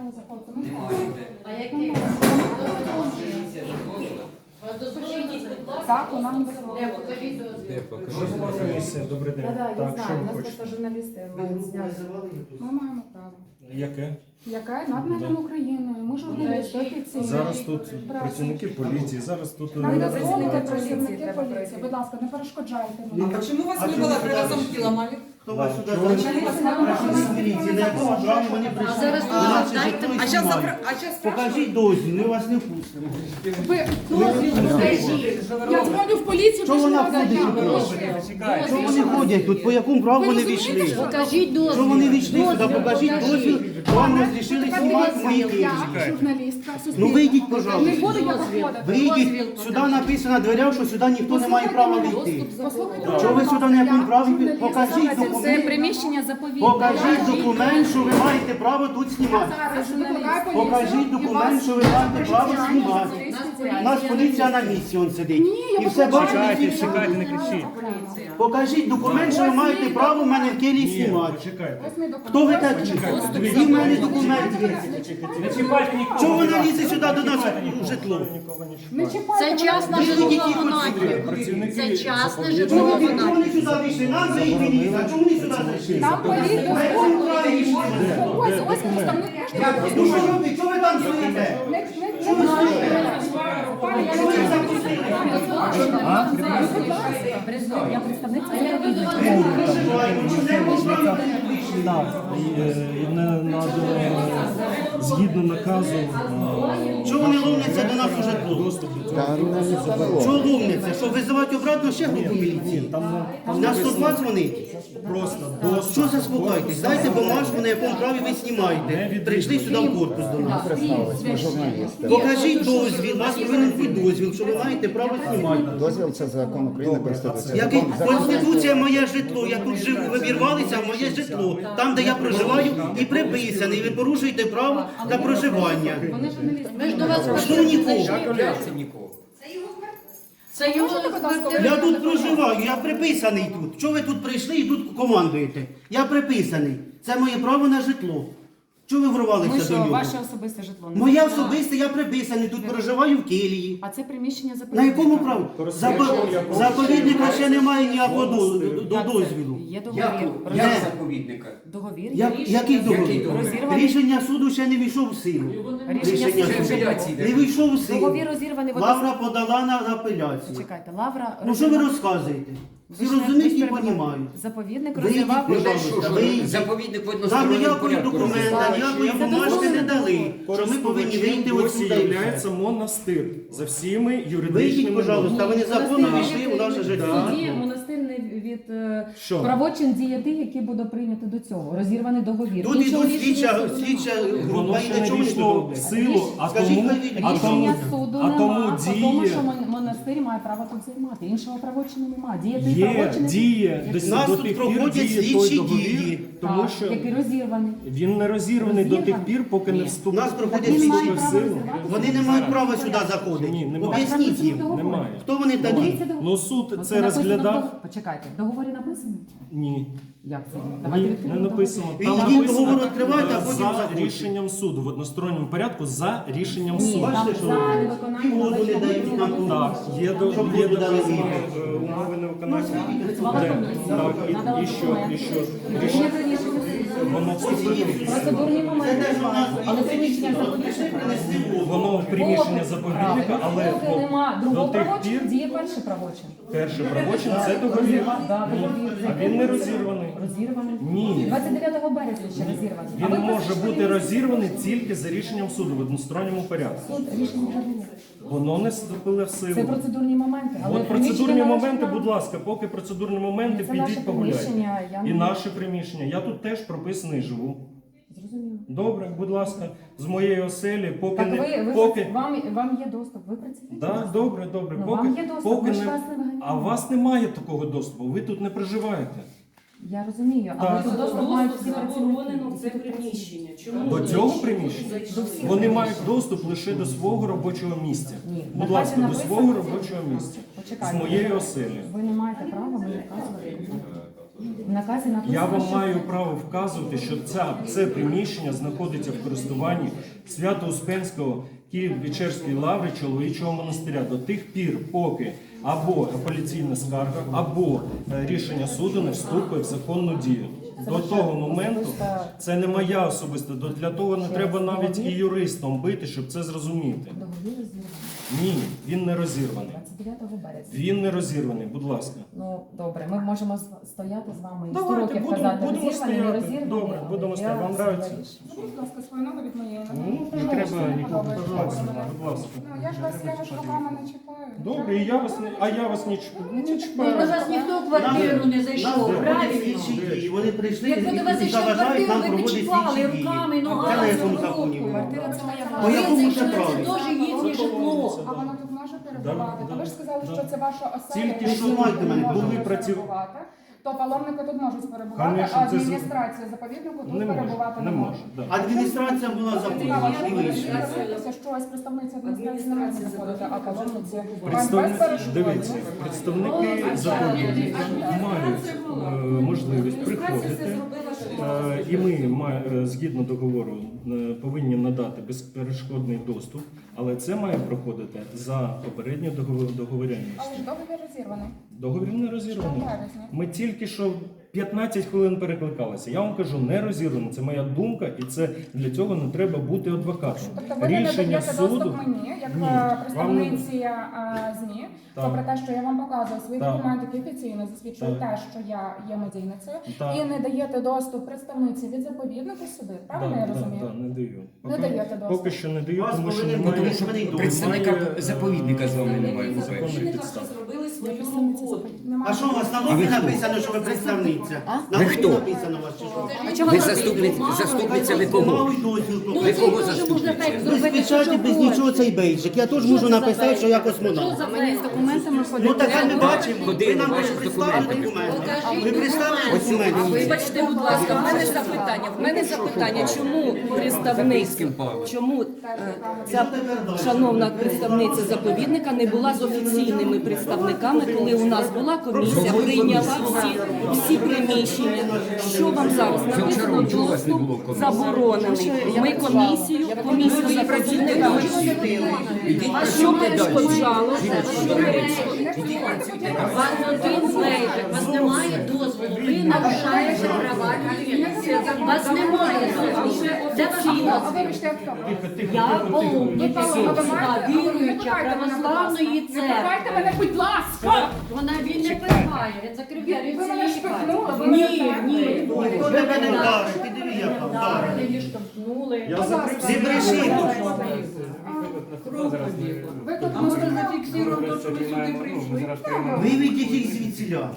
право заходити. Ну, Немає. А яке? Дозволила? Так, вона не. Де покажіть дозвіл? Комісія, добрий день. Так, я що знаю. У ви нас хочете? просто журналісти мають зняти. Ми маємо право. Яке? Яка над мером України? Ми журналісти офіційні. Зараз тут працівники поліції, зараз тут... Нам е, не працівники поліції працівники поліції. Будь ласка, не перешкоджайте А мені. вас А не чому было ви при сюди разумки прийшли? ломали? Хто вас сюди чого ви- залишив? Міліції, на якому праві вони прийшли? У нас тут же дайте- житло і А а сейчас Покажіть дозвіл, ми вас не впустимо. Ви дозвіл покажіть. Я дзвоню в поліцію, Чого ви вона ходить тут? Чого вони ходять тут? По якому праву вони війшли? Покажіть дозвіл. Що вони війшли сюди? Покажіть дозвіл. Вам не розрішили знімати мої Я журналістка, Ну суспільна. вийдіть, Не пожалуйста. буду я виходити. Вийдіть, сюди написано на дверях, що сюди ніхто не має права війти. Послухайте Чого ви сюди на якому праві? Покажіть Це приміщення заповідне. Покажіть документ, що ви маєте право тут знімати. Покажіть документ, що ви маєте право знімати. У нас поліція на місці он сидить. І все бачите. чекайте, не кричіть. Покажіть документ, що ви маєте право в мене в келії Ні, знімати. документ. Хто ви такі? Які в мене документ є? Не чіпайте нікого. Чого вона лізе сюди до нас у житло? Це частна Ви житлова. Працівники Це частне заповідного- Чого ви чого вони сюди вийшли? Нам заїхали лізе, а чому вони сюди зайшли? Там якому праві? Ось, ось представник Ну що робите? Чого ви там стоїте? Не, не, не я Чого ви не? Я Ми вийшли? Згідно наказу, е, Чого вони ловляться до нас у житло? доступ до цього. Чого ловляться? Що визивати обратно ще групу міліції? Там не там На 102 дзвонити? просто доступ. Що заспокойтесь? Дайте бумажку, на якому праві ви знімаєте. Прийшли сюди в корпус до нас. Покажіть дозвіл, у вас повинен бути дозвіл, що ви маєте право знімати. Дозвіл це закон України Конституція. Який Закон- Конституція моє житло, я тут живу, ви вірвалися в моє житло, там, де я проживаю, і приписаний. Ви порушуєте право на проживання. Ми ж до вас Що нікого? Нікого? Це його квартира. Я тут проживаю, я приписаний тут. Чого ви тут прийшли і тут командуєте? Я приписаний. Це моє право на житло. Чого ви Ми врвалися до що, нього? ваше особисте житло? не Моє знаю. особисте, я приписаний, тут проживаю в келії. А це приміщення На заповідника. якому? Запо- Заповідника ще немає ніякого до- до- це? дозвілу. Є договір. як заповідника? Договір. Як, є. який договір? Розірваний. Рішення суду ще не війшов в силу. Рішення Рішення суду вже апеляції не війшов в силу. Договір розірваний. Лавра подала на апеляцію. Чекайте, Лавра... Ну що ви розказуєте? Всі ж не- розуміють ви і перебуваєте. Заповідник розірвав... будь Ну, та ласка, що вийдіть. заповідник в односторонньому ніякої порядку документа, ніякої Це бумажки не дозволено дали, що ми повинні вийти Досі отсюди. є монастир за всіми Вийдіть, юридичними пожалуйста, вони законно Монастир війшли в наше життя. Монастир від е, Що? правочин діяти, який буде прийнято до цього. Розірваний договір. Тут Іншого ідуть рішення слідча, суду слідча немає. група, Воно і ще до не війшло в силу, а Скажіть, тому, відійде. а тому, Рішення суду а тому нема, по тому, діє, що мон- монастир має право тут займати. Іншого правочину немає. Діяти є, правочини діє, У до, нас до тут тих пір проходять діє той слідчі договір, дії. тому Так, що який розірваний. він не розірваний до тих Розірваний? пір, поки не У вступив нас проходять Він має слідчі. в право силу. розірвати. Вони не мають права сюди заходити. Ні, немає. Об'ясніть їм. Немає. Хто вони такі? Договір. Ну суд це розглядав. Почекайте, договорі написано? Ні. Як це? Давайте Ні, не відкриємо написано. Там йдіть, написано договор відкривайте, а потім за заходьте. рішенням суду в односторонньому порядку за рішенням Ні, суду. там Бачите, що за невиконання не належного нам тут. Так, є до Щоб є дали е, умови не виконання. Працювала комісія. Так, і, Надала і що, і що? Рішення. Воно. Процедурні моменти. Це Але приміщення воду. Воно в приміщення заповідника, але Поки нема до другого тих пір діє перший правочин. перший правочин це договір. Да, договір. А він не розірваний. Розірваний. Ні. 29 березня ще розірваний. А ви Він може бути розірваний тільки за рішенням суду в односторонньому порядку. Суд рішення не. Воно не вступило в Це силу. процедурні моменти. Але От процедурні моменти, будь ласка, поки процедурні моменти, Це наше підіть погуляйте. приміщення, я І не- наше приміщення. Я тут теж прописаний живу. Зрозуміло. Добре, будь ласка, з моєї оселі, поки Так не ви, ви поки. вам, вам є доступ, ви працюєте? Да, добре, добре. Ну, поки, вам є доступ, поки ми ж не... вас не виганяємо. А у вас немає такого доступу, ви тут не проживаєте. Я розумію, але Так. тут доступ мають всі заборонено працівники. в це приміщення. Чому До цього приміщення? зайшли? Вони мають доступ лише до свого робочого місця. Ні, Будь ласка, до свого робочого місця. З Почекайте. моєї оселі. Ви не маєте права мені вказувати. Наказі написано, Я вам що маю право вказувати, що ця, це приміщення знаходиться в користуванні Свято-Успенського Київ-Печерської лаври чоловічого монастиря до тих пір, поки або апеляційна скарга, або е, рішення суду не вступить в законну дію. До того моменту це не моя особиста. до- Для того не треба навіть і юристом бити, щоб це зрозуміти. Договір Ні, він не розірваний. 29 березня. Він не розірваний, будь ласка. Ну добре, ми можемо з- стояти з вами і 100 Давайте, років будемо- казати, будемо розірваний, не стояти. розірваний. Добре, але будемо я стояти. Вам нравиться? рішую. Будь ласка, свою ногу від моєї Ну, не треба нікого. Будь ласка, будь ласка. Ну, я ж вас, я ж руками не чіпаю. Добре, і я вас не, а я вас не чіпаю. Не Ну, до чіпаю. вас ніхто в квартиру не зайшов, правильно? дії. Вони прийшли Якби до вас і зайшов в заважають квартиру, нам ви б проводити чіпали слідчі дії. руками, Це на ногами, якому за законі? Квартира це моя По якому Ви ще зайшли. Це теж їхнє житло. А воно тут може перебувати? Да, То ви ж сказали, да. що це ваша оселя. Тільки що ви знімайте мене, були тут. То паломники тут можуть перебувати, Конечно, а це адміністрація заповіднику тут Не може, перебувати не не може. да. Адміністрація була Цікаво, заповнена що і ви вийшла. дивитеся, що ось представниця адміністрації не може заходити, а паломниці Представник, дивіться, представники заповідника мають е, можливість приходити, і ми е, згідно договору е, повинні надати безперешкодний доступ, але це має проходити за попередньою договоренністю. Але ж договір розірваний. Договір не розірваний. Ми тільки що 15 хвилин перекликалися. Я вам кажу, не розірваний. Це моя думка, і це для цього не треба бути адвокатом. Тобто ви не Рішення надаєте суду. доступ мені, як Ні, е, представниці е, ЗМІ, Так. попри те, що я вам показую свої Так. документи, які офіційно засвідчують Так. те, що я є медійницею, Так. і не даєте доступ представниці від заповіднику сюди. Правильно я розумію? да, не даю. Не даєте доступ. Поки що не даю, Вас тому що повинен немає. письменний договір. Представника заповідника з вами немає. по-перше. підстави. зробили свою роботу. А що у вас на лобі написано, що ви представниця? На Ви лобі хто? написано у вас чи що? Ви заступниця, заступниця ви кого? Дозвіл Ну, Ви кого заступниця? без печаті, без нічого цей бейджик. Я теж можу написати, що я космонавт. Мені з документами Ну так ми бачимо. Ви нам представили документи. документи. Ви представили документи. Вибачте, будь ласка, в мене запитання. В мене запитання, чому представник, чому е, ця шановна представниця заповідника не була з офіційними представниками, коли у нас була комісія, прийняла всі, всі приміщення. Що вам зараз написано доступ заборонений? Ми комісію, комісію заповідника. А що перешкоджало? Що перешкоджало? Вас один лейжик, вас немає дозволу, ви нарушаєте права людини. Вас немає дозволу. А вибачте, хто? Я сюди, віруюча православної Не церкви. пихайте мене, будь ласка! Вона він не пихає, він закрив двері Ви мене шпихнули, ви Ні, мене ні. Ви мене вдарили, ти диви, як там вдарили. Вдарили, штовхнули. Я закрив Не бреши. Ви тут Може, зафіксуємо те, що ви сюди прийшли. Виведіть їх звідсіля.